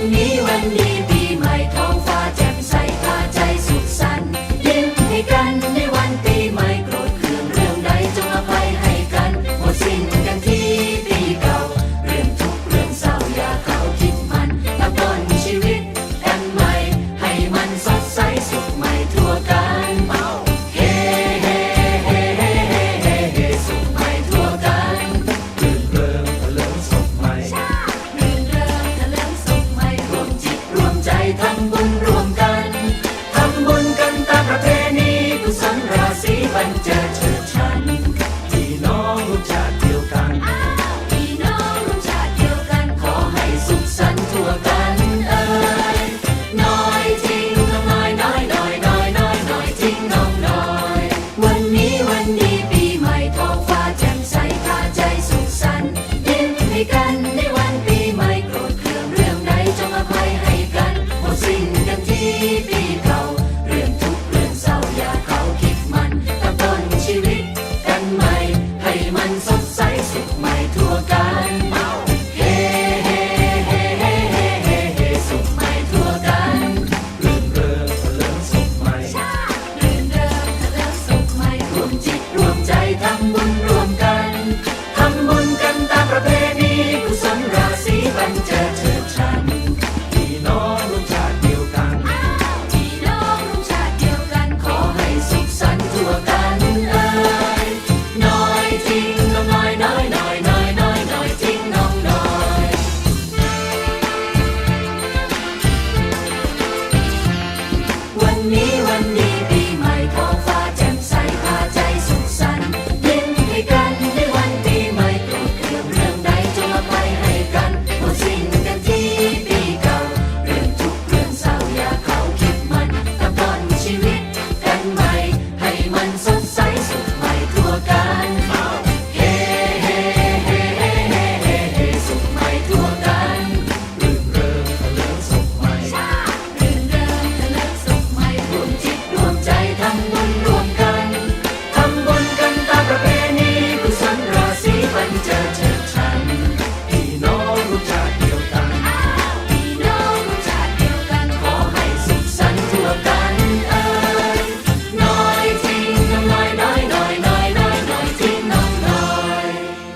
วันนี้วันดี บันเจอเธฉันพี่น้องรู้จักเดียวกัน พี่น้องรู้จักเดียวกัน ขอให้สุขสันต์ทั่วกันเอ่ยน้อยจริงน้องน้อยน้อยน้อยน้อยน้อยจริงน้องน้อย วันนี้วันนี้ปีใหม่ท้อฟแจ่มใสพาใจสุขสันต์ยิ้มให้กัน นี้วันนี้ Bunny Dirty.